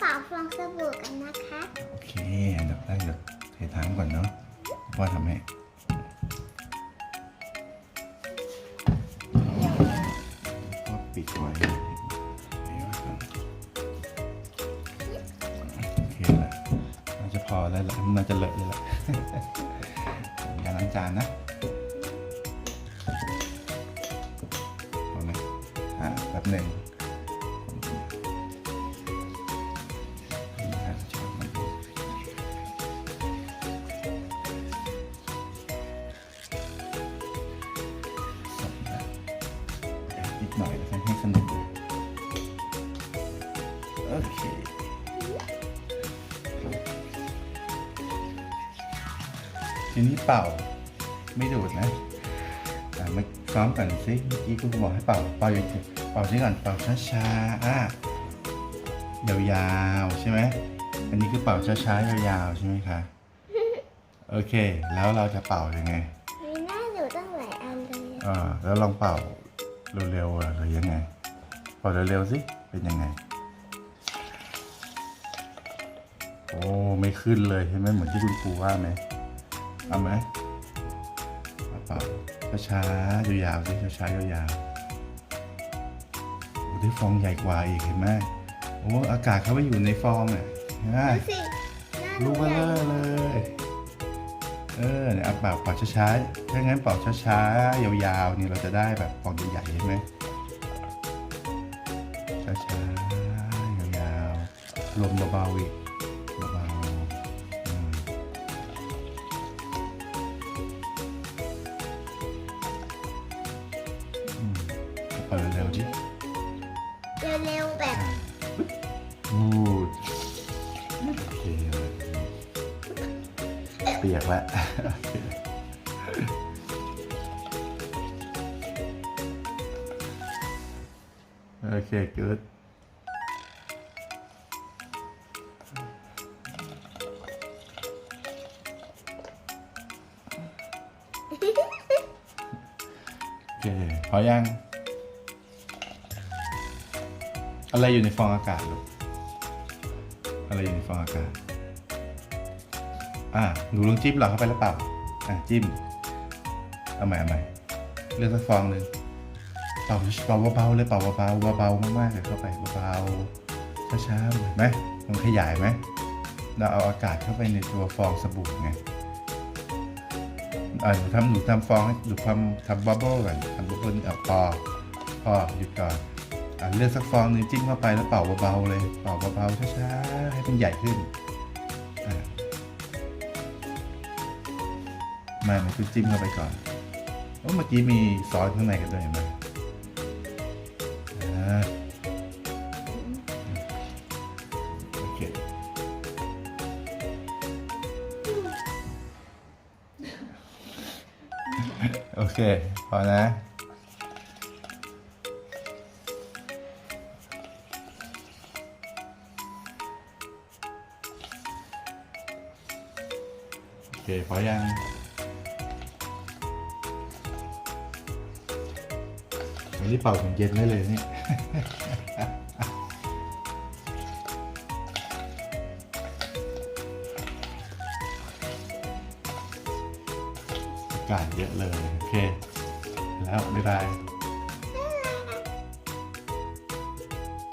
เป่าฟองสบู่กันนะคะ โอเคอันดับแรกเดี๋ยวเทน้ำก่อนเนาะพ่อทำให้ก็ปิดไว้เดี๋ยวก่อนโอเคละน่าจะพอแล้วละน่าจะเลอะเลยละอย่าล้างจานนะพอไหมอ่าแป๊บหนึ่ง หน่อยแล้วกันให้สนุกเลยโอเคทีนี้เป่าไม่ดูดนะอะมาซ้อมกันสิเมื่อกี้คุณครูบอกให้เป่าเป่าอย่างเป่าซิก่อนเป่าช้าๆอะยาวๆใช่ไหมอันนี้คือเป่าช้าๆยาวๆใช่ไหมคะโอเค แล้วเราจะเป่ายังไงมีหน้าหนูตั้งหลายอันเลยอ่าแล้วลองเป่า เร็วๆอะหรือยังไงเป่าเร็วๆสิ เป็นยังไง โอ้ ไม่ขึ้นเลยใช่ไหมเหมือนที่คุณครูว่าไหมเอาไหมเอาเป่าช้าๆยาวๆสิช้าๆยาวๆโอ้ได้ฟองใหญ่กว่าอีกเห็นไหมโอ้อากาศเข้าไปอยู่ในฟองอะเห็นไหมดูสิหน้าหนูลูกเบลใหญ่อเลย เออเนี่ยเอาเป่าเป่าช้าๆถ้างั้นเป่าช้าๆยาวๆนี่เราจะได้แบบฟองใหญ่ๆใช่ไหมช้าๆยาวๆลมเบาๆอีกเบาๆอืมอืมเป่าเร็วๆดิเร็วๆแบบพูด เปียกแล้วโอเค good โอเค พอยัง อะไรอยู่ในฟองอากาศลูก อะไรอยู่ในฟองอากาศ อะหนูลองจิ้มหลอดเข้าไปแล้วเปล่าอะจิ้ม เอาใหม่เอาใหม่เลือกสักฟองหนึ่งเป่าเป่าเบาๆเลยเป่าเบาๆเบาๆมากๆเลยเข้าไปเบาๆช้าๆเห็นไหมมันขยายไหมเราเอาอากาศเข้าไปในตัวฟองสบู่ไงอ่าหนูทำหนูทำฟองหนูทำทำบับเบิ้ลก่อนทำบับเบิ้ลเอาพอพอหยุดก่อนอ่าเลือกสักฟองหนึงจิ้มเข้าไปแล้วเป่าเบาๆเลย เป่าเบาๆช้าๆให้มันใหญ่ขึ้น ไม่มันคือจิ้มเข้าไปก่อนโอ้เมื่อกี้มีซอสข้างในกันด้วยเห็นไหมโอเคโอเค พอนะโอเคพอยัง วันนี้เป่าถึงเย็นได้เลยนี่อากาศเยอะเลย โอเค แล้วบ๊ายบาย